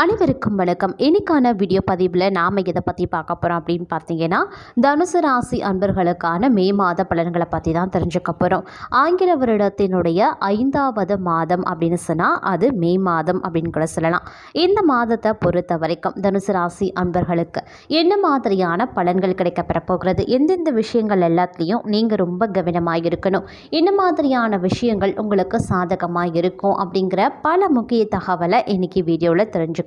அனைவருக்கும் வணக்கம். இன்னைக்கான வீடியோ பதிவில் நாம் எதை பற்றி பார்க்க போகிறோம் அப்படின்னு பார்த்தீங்கன்னா தனுசு ராசி அன்பர்களுக்கான மே மாத பலன்களை பற்றி தான் தெரிஞ்சுக்க போகிறோம் ஆங்கில வருடத்தினுடைய ஐந்தாவது மாதம் அப்படின்னு சொன்னால் அது மே மாதம் அப்படின்னு கூட சொல்லலாம். இந்த மாதத்தை பொறுத்த வரைக்கும் தனுசு ராசி அன்பர்களுக்கு என்ன மாதிரியான பலன்கள் கிடைக்கப்பெற போகிறது? எந்தெந்த விஷயங்கள் எல்லாத்துலேயும் நீங்கள் ரொம்ப கவனமாக இருக்கணும். என்ன மாதிரியான விஷயங்கள் உங்களுக்கு சாதகமாக இருக்கும் அப்படிங்கிற பல முக்கிய தகவலை இன்றைக்கி வீடியோவில் தெரிஞ்சுக்கணும்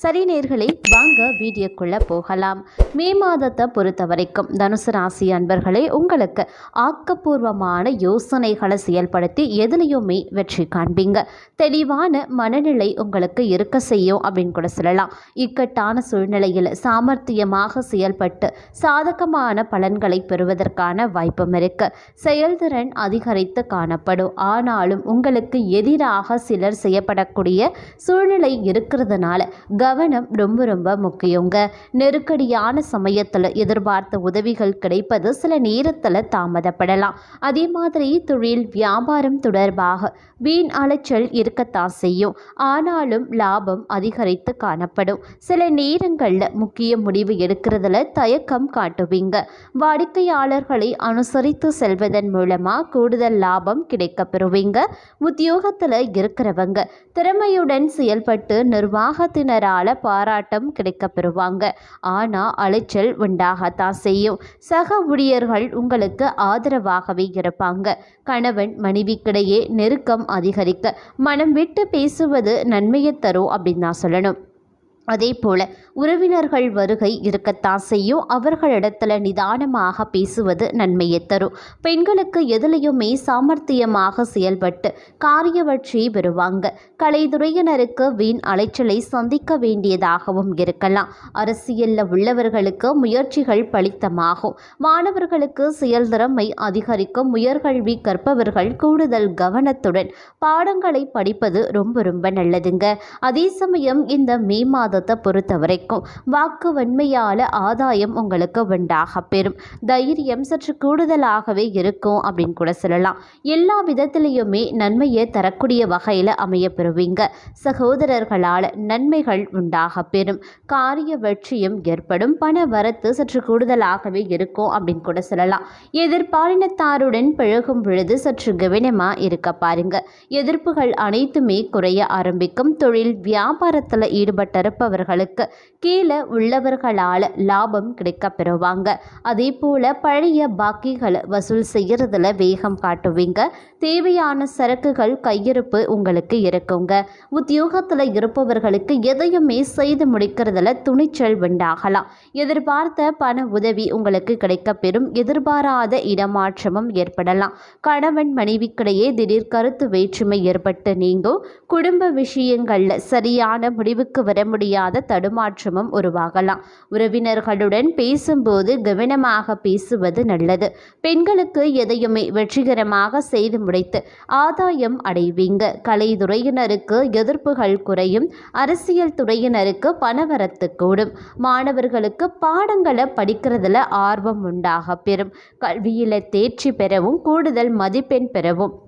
சரி நேர்களை வாங்க வீடியோக்குள்ளே போகலாம். மே மாதத்தை பொறுத்த வரைக்கும் தனுசு ராசி அன்பர்களே உங்களுக்கு ஆக்கப்பூர்வமான யோசனைகளை செயல்படுத்தி எதுலேயுமே வெற்றி காண்பீங்க. தெளிவான மனநிலை உங்களுக்கு இருக்க செய்யும் அப்படின்னு கூட சொல்லலாம். இக்கட்டான சூழ்நிலையில் சாமர்த்தியமாக செயல்பட்டு சாதகமான பலன்களை பெறுவதற்கான வாய்ப்பும் இருக்கு. செயல்திறன் அதிகரித்து காணப்படும். ஆனாலும் உங்களுக்கு எதிராக சிலர் செய்யப்படக்கூடிய சூழ்நிலை இருக்கிறதுனால கவனம் ரொம்ப ரொம்ப முக்கியங்க. நெருக்கடியான சமயத்தில் எதிர்பார்த்த உதவிகள் கிடைப்பது சில நேரத்தில் தாமதப்படலாம். அதே மாதிரி தொழில் வியாபாரம் தொடர்பாக வீண் அலைச்சல் இருக்கத்தான் செய்யும். ஆனாலும் லாபம் அதிகரித்து காணப்படும். சில நேரங்களில் முக்கிய முடிவு எடுக்கிறதுல தயக்கம் காட்டுவீங்க. வாடிக்கையாளர்களை அனுசரித்து செல்வதன் மூலமாக கூடுதல் லாபம் கிடைக்க பெறுவீங்க. உத்தியோகத்தில் இருக்கிறவங்க திறமையுடன் செயல்பட்டு நிர்வாகத்தினரால் பாராட்டம் கிடைக்க பெறுவாங்க ஆனால் அலைச்சல் உண்டாகத்தான் செய்யும். சக ஊழியர்கள் உங்களுக்கு ஆதரவாகவே இருப்பாங்க. கணவன் மனைவிக்கிடையே நெருக்கம் அதிகரிக்க மனம் விட்டு பேசுவது நன்மையை தரும் அப்படின்னு தான் சொல்லணும். அதே போல் உறவினர்கள் வருகை இருக்கத்தான் செய்யும். அவர்களிடத்தில் நிதானமாக பேசுவது நன்மையை தரும். பெண்களுக்கு எதிலையுமே சாமர்த்தியமாக செயல்பட்டு காரிய வெற்றி பெறுவாங்க. கலைத்துறையினருக்கு வீண் அலைச்சலை சந்திக்க வேண்டியதாகவும் இருக்கலாம். அரசியலில் உள்ளவர்களுக்கு முயற்சிகள் பலித்தமாகும். மாணவர்களுக்கு செயல்திறமை அதிகரிக்கும். உயர்கல்வி கற்பவர்கள் கூடுதல் கவனத்துடன் பாடங்களை படிப்பது ரொம்ப ரொம்ப நல்லதுங்க. அதே சமயம் இந்த மே மாதம் மாதத்தை பொறுத்த வரைக்கும் வாக்கு வன்மையால் ஆதாயம் உங்களுக்கு உண்டாக பெறும். தைரியம் சற்று கூடுதலாகவே இருக்கும் அப்படின்னு கூட சொல்லலாம். எல்லா விதத்திலையுமே நன்மையை தரக்கூடிய வகையில் அமைய பெறுவீங்க சகோதரர்களால் நன்மைகள் உண்டாக பெறும். காரிய வெற்றியும் ஏற்படும். பண வரத்து சற்று கூடுதலாகவே இருக்கும் அப்படின்னு கூட சொல்லலாம். எதிர்பாலினத்தாருடன் பழகும் பொழுது சற்று கவனமாக இருக்க பாருங்க. எதிர்ப்புகள் அனைத்துமே குறைய ஆரம்பிக்கும். தொழில் வியாபாரத்தில் விற்பவர்களுக்கு கீழே உள்ளவர்களால் லாபம் கிடைக்க பெறுவாங்க அதே போல் பழைய பாக்கிகளை வசூல் செய்கிறதுல வேகம் காட்டுவீங்க. தேவையான சரக்குகள் கையிருப்பு உங்களுக்கு இருக்குங்க. உத்தியோகத்தில் இருப்பவர்களுக்கு எதையுமே செய்து முடிக்கிறதுல துணிச்சல் உண்டாகலாம். எதிர்பார்த்த பண உதவி உங்களுக்கு கிடைக்க பெறும் எதிர்பாராத இடமாற்றமும் ஏற்படலாம். கணவன் மனைவிக்கிடையே திடீர் கருத்து வேற்றுமை ஏற்பட்டு நீங்கும். குடும்ப விஷயங்களில் சரியான முடிவுக்கு வர முடியாது. தடுமாற்றமும் உருவாகலாம். உறவினர்களுடன் பேசும்போது கவனமாக பேசுவது நல்லது. பெண்களுக்கு எதையுமே வெற்றிகரமாக செய்து முடித்து ஆதாயம் அடைவீங்க. கலைத்துறையினருக்கு எதிர்ப்புகள் குறையும். அரசியல் துறையினருக்கு பணவரத்து கூடும். மாணவர்களுக்கு பாடங்களை படிக்கிறதுல ஆர்வம் உண்டாக பெறும். கல்வியில் தேர்ச்சி பெறவும் கூடுதல் மதிப்பெண் பெறவும்.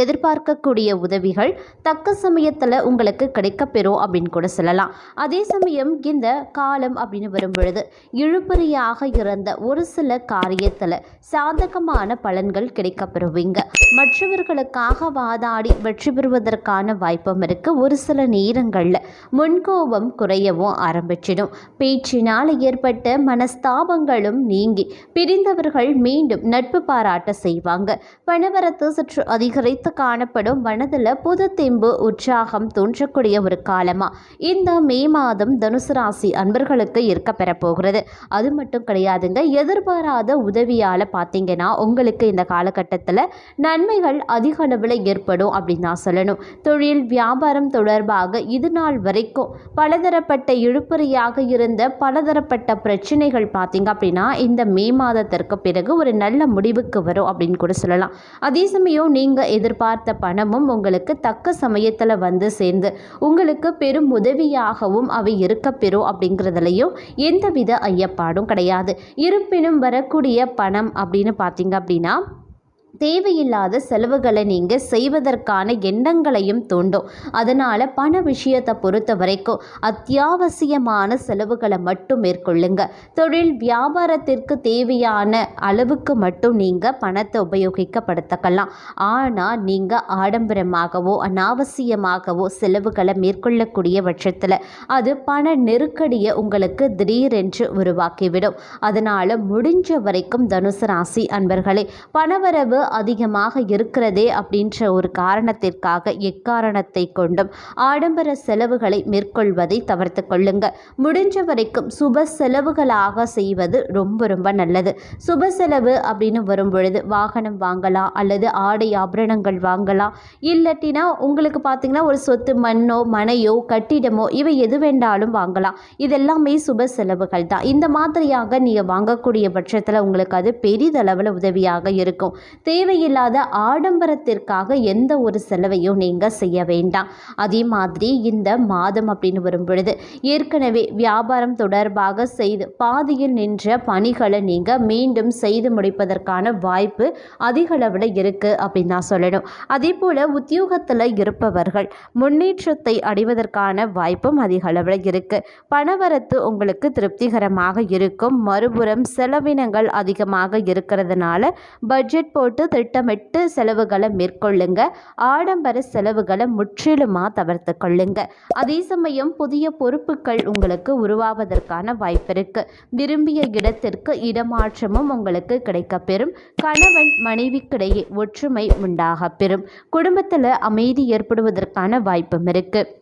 எதிர்பார்க்கக்கூடிய உதவிகள் தக்க சமயத்தில் உங்களுக்கு கிடைக்கப்பெறும் அப்படின்னு கூட சொல்லலாம். அதே சமயம் இந்த காலம் அப்படின்னு வரும் பொழுது இழுபறியாக இருந்த ஒரு சில காரியத்தில் சாதகமான பலன்கள் கிடைக்கப்பெறுவீங்க. மற்றவர்களுக்காக வாதாடி வெற்றி பெறுவதற்கான வாய்ப்பும் இருக்குது ஒரு சில நேரங்களில் முன்கோபம் குறையவும் ஆரம்பிச்சிடும். பேச்சினால் ஏற்பட்ட மனஸ்தாபங்களும் நீங்கி பிரிந்தவர்கள் மீண்டும் நட்பு பாராட்ட செய்வாங்க. பணவரத்து சற்று அதிகரித்து நிறைத்து காணப்படும் மனதில் புது தெம்பு உற்சாகம் தோன்றக்கூடிய ஒரு காலமாக இந்த மே மாதம் தனுசு ராசி அன்பர்களுக்கு இருக்க பெறப்போகிறது. அது மட்டும் கிடையாதுங்க எதிர்பாராத உதவியால் பார்த்தீங்கன்னா உங்களுக்கு இந்த காலகட்டத்தில் நன்மைகள் அதிக அளவில் ஏற்படும் அப்படின்னு நான் சொல்லணும். தொழில் வியாபாரம் தொடர்பாக இது நாள் வரைக்கும் பலதரப்பட்ட இழுப்பறியாக இருந்த பலதரப்பட்ட பிரச்சனைகள் பார்த்தீங்க அப்படின்னா இந்த மே மாதத்திற்கு பிறகு ஒரு நல்ல முடிவுக்கு வரும் அப்படின்னு கூட சொல்லலாம். அதே சமயம் நீங்கள் எதிர் எதிர்பார்த்த பணமும் உங்களுக்கு தக்க சமயத்தில் வந்து சேர்ந்து உங்களுக்கு பெரும் உதவியாகவும் அவை இருக்க பெறும் அப்படிங்கிறதுலையும் எந்தவித ஐயப்பாடும் கிடையாது. இருப்பினும் வரக்கூடிய பணம் அப்படின்னு பார்த்தீங்க அப்படின்னா தேவையில்லாத செலவுகளை நீங்கள் செய்வதற்கான எண்ணங்களையும் தூண்டும். அதனால் பண விஷயத்தை பொறுத்த வரைக்கும் அத்தியாவசியமான செலவுகளை மட்டும் மேற்கொள்ளுங்க. தொழில் வியாபாரத்திற்கு தேவையான அளவுக்கு மட்டும் நீங்கள் பணத்தை உபயோகிக்கப்படுத்தக்கலாம். ஆனால் நீங்கள் ஆடம்பரமாகவோ அனாவசியமாகவோ செலவுகளை மேற்கொள்ளக்கூடிய பட்சத்தில் அது பண நெருக்கடியை உங்களுக்கு திடீரென்று உருவாக்கிவிடும். அதனால் முடிஞ்ச வரைக்கும் தனுசு ராசி அன்பர்களே பணவரவு அதிகமாக இருக்கிறதே அப்படின்ற ஒரு காரணத்திற்காக எக்காரணத்தை கொண்டும் ஆடம்பர செலவுகளை மேற்கொள்வதை தவிர்த்து கொள்ளுங்க. முடிஞ்ச வரைக்கும் சுப செலவுகளாக செய்வது ரொம்ப ரொம்ப நல்லது. சுப செலவு அப்படின்னு வரும் பொழுது வாகனம் வாங்கலாம் அல்லது ஆடை ஆபரணங்கள் வாங்கலாம். இல்லாட்டினா உங்களுக்கு பார்த்தீங்கன்னா ஒரு சொத்து மண்ணோ மனையோ கட்டிடமோ இவை எது வேண்டாலும் வாங்கலாம். இதெல்லாமே சுப செலவுகள் தான். இந்த மாதிரியாக நீங்கள் வாங்கக்கூடிய பட்சத்தில் உங்களுக்கு அது பெரிதளவில் உதவியாக இருக்கும். தேவையில்லாத ஆடம்பரத்திற்காக எந்த ஒரு செலவையும் நீங்கள் செய்ய வேண்டாம். அதே மாதிரி இந்த மாதம் அப்படின்னு வரும் பொழுது ஏற்கனவே வியாபாரம் தொடர்பாக செய்து பாதியில் நின்ற பணிகளை நீங்கள் மீண்டும் செய்து முடிப்பதற்கான வாய்ப்பு அதிக அளவில் இருக்குது அப்படின்னு நான் சொல்லணும். அதே போல் உத்தியோகத்தில் இருப்பவர்கள் முன்னேற்றத்தை அடைவதற்கான வாய்ப்பும் அதிக அளவில் இருக்குது பணவரத்து உங்களுக்கு திருப்திகரமாக இருக்கும். மறுபுறம் செலவினங்கள் அதிகமாக இருக்கிறதுனால பட்ஜெட் போட்டு திட்டமிட்டு செலவுகளை மேற்கொள்ளுங்க. ஆடம்பர செலவுகளை முற்றிலுமாக தவிர்த்து கொள்ளுங்க. அதே சமயம் புதிய பொறுப்புகள் உங்களுக்கு உருவாவதற்கான வாய்ப்பு இருக்கு. விரும்பிய இடத்திற்கு இடமாற்றமும் உங்களுக்கு கிடைக்கப்பெறும் கணவன் மனைவிக்கிடையே ஒற்றுமை உண்டாக பெறும். குடும்பத்தில் அமைதி ஏற்படுவதற்கான வாய்ப்பும் இருக்குது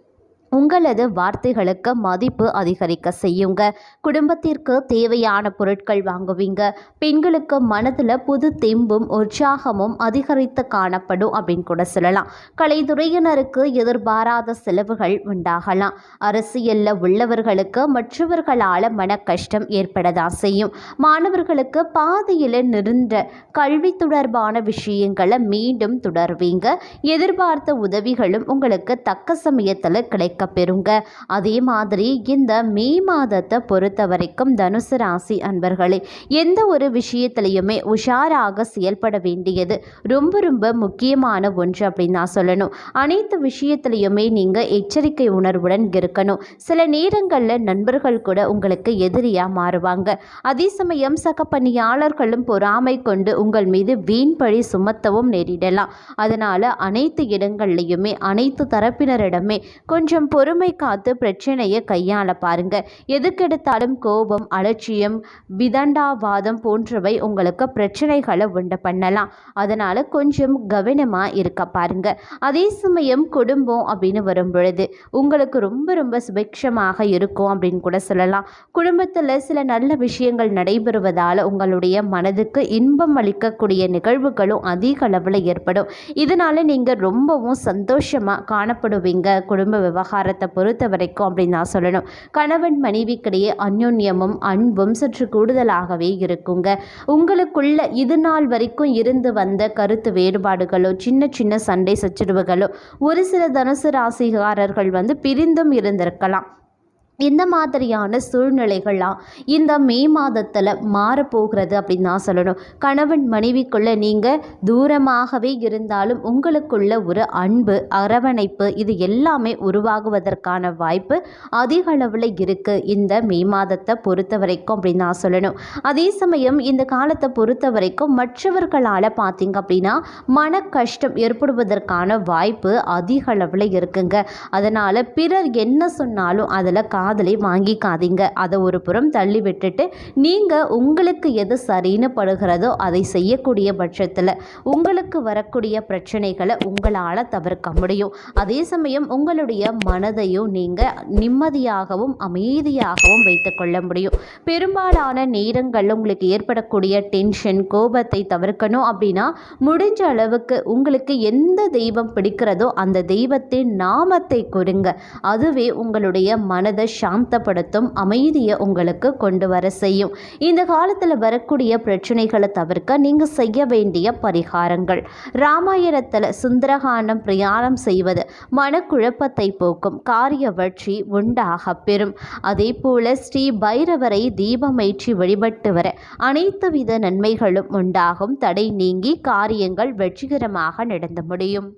உங்களது வார்த்தைகளுக்கு மதிப்பு அதிகரிக்க செய்யுங்க. குடும்பத்திற்கு தேவையான பொருட்கள் வாங்குவீங்க. பெண்களுக்கு மனதில் புது தெம்பும் உற்சாகமும் அதிகரித்து காணப்படும் அப்படின்னு கூட சொல்லலாம். கலைத்துறையினருக்கு எதிர்பாராத செலவுகள் உண்டாகலாம். அரசியலில் உள்ளவர்களுக்கு மற்றவர்களால் மன கஷ்டம் ஏற்படதான் செய்யும். மாணவர்களுக்கு பாதையில் நின்ற கல்வி தொடர்பான விஷயங்களை மீண்டும் தொடர்வீங்க. எதிர்பார்த்த உதவிகளும் உங்களுக்கு தக்க சமயத்தில் கிடைக்கும் கிடைக்க பெறுங்க அதே மாதிரி இந்த மே மாதத்தை பொறுத்த வரைக்கும் தனுசு ராசி அன்பர்களே எந்த ஒரு விஷயத்திலையுமே உஷாராக செயல்பட வேண்டியது ரொம்ப ரொம்ப முக்கியமான ஒன்று அப்படின்னு நான் சொல்லணும். அனைத்து விஷயத்திலையுமே நீங்கள் எச்சரிக்கை உணர்வுடன் இருக்கணும். சில நேரங்களில் நண்பர்கள் கூட உங்களுக்கு எதிரியாக மாறுவாங்க. அதே சமயம் சக பணியாளர்களும் பொறாமை கொண்டு உங்கள் மீது வீண் பழி சுமத்தவும் நேரிடலாம். அதனால் அனைத்து இடங்கள்லையுமே அனைத்து தரப்பினரிடமே கொஞ்சம் பொறுமை காத்து பிரச்சனையை கையாள பாருங்க. எதுக்கெடுத்தாலும் கோபம் அலட்சியம் விதண்டாவாதம் போன்றவை உங்களுக்கு பிரச்சனைகளை உண்டு பண்ணலாம். அதனால் கொஞ்சம் கவனமாக இருக்க பாருங்க. அதே சமயம் குடும்பம் அப்படின்னு வரும் பொழுது உங்களுக்கு ரொம்ப ரொம்ப சுபிக்ஷமாக இருக்கும் அப்படின்னு கூட சொல்லலாம். குடும்பத்தில் சில நல்ல விஷயங்கள் நடைபெறுவதால் உங்களுடைய மனதுக்கு இன்பம் அளிக்கக்கூடிய நிகழ்வுகளும் அதிக அளவில் ஏற்படும். இதனால் நீங்கள் ரொம்பவும் சந்தோஷமாக காணப்படுவீங்க குடும்ப விவகாரம் விவகாரத்தை பொறுத்த வரைக்கும் அப்படின்னு நான் சொல்லணும். கணவன் மனைவிக்கிடையே அந்யோன்யமும் அன்பும் சற்று கூடுதலாகவே இருக்குங்க. உங்களுக்குள்ள இது நாள் வரைக்கும் இருந்து வந்த கருத்து வேறுபாடுகளோ சின்ன சின்ன சண்டை சச்சரவுகளோ ஒரு சில தனுசு ராசிகாரர்கள் வந்து பிரிந்தும் இருந்திருக்கலாம். இந்த மாதிரியான சூழ்நிலைகள்லாம் இந்த மே மாதத்தில் மாறப்போகிறது அப்படின்னு தான் சொல்லணும். கணவன் மனைவிக்குள்ளே நீங்கள் தூரமாகவே இருந்தாலும் உங்களுக்குள்ள ஒரு அன்பு அரவணைப்பு இது எல்லாமே உருவாகுவதற்கான வாய்ப்பு அதிக அளவில் இருக்குது இந்த மே மாதத்தை பொறுத்த வரைக்கும் அப்படின்னு தான் சொல்லணும். அதே சமயம் இந்த காலத்தை பொறுத்த வரைக்கும் மற்றவர்களால் பார்த்தீங்க அப்படின்னா மன கஷ்டம் ஏற்படுவதற்கான வாய்ப்பு அதிக அளவில் இருக்குங்க. அதனால் பிறர் என்ன சொன்னாலும் அதில் கா காதலை வாங்கிக்காதீங்க. அதை ஒரு புறம் தள்ளி விட்டுட்டு நீங்கள் உங்களுக்கு எது சரின்னு படுகிறதோ அதை செய்யக்கூடிய பட்சத்தில் உங்களுக்கு வரக்கூடிய பிரச்சனைகளை உங்களால் தவிர்க்க முடியும். அதே சமயம் உங்களுடைய மனதையும் நீங்கள் நிம்மதியாகவும் அமைதியாகவும் வைத்துக்கொள்ள முடியும். பெரும்பாலான நேரங்களில் உங்களுக்கு ஏற்படக்கூடிய டென்ஷன் கோபத்தை தவிர்க்கணும் அப்படின்னா முடிஞ்ச அளவுக்கு உங்களுக்கு எந்த தெய்வம் பிடிக்கிறதோ அந்த தெய்வத்தின் நாமத்தை கொடுங்க. அதுவே உங்களுடைய மனதை சாந்தப்படுத்தும் அமைதியை உங்களுக்கு கொண்டு வர செய்யும். இந்த காலத்தில் வரக்கூடிய பிரச்சனைகளை தவிர்க்க நீங்கள் செய்ய வேண்டிய பரிகாரங்கள். ராமாயணத்தில் சுந்தரகாண்டம் பிரயாணம் செய்வது மனக்குழப்பத்தை போக்கும். காரிய வளர்ச்சி உண்டாக பெறும். அதே போல ஸ்ரீ பைரவரை தீபமேற்றி வழிபட்டு வர அனைத்து வித நன்மைகளும் உண்டாகும். தடை நீங்கி காரியங்கள் வெற்றிகரமாக நடந்து முடியும்.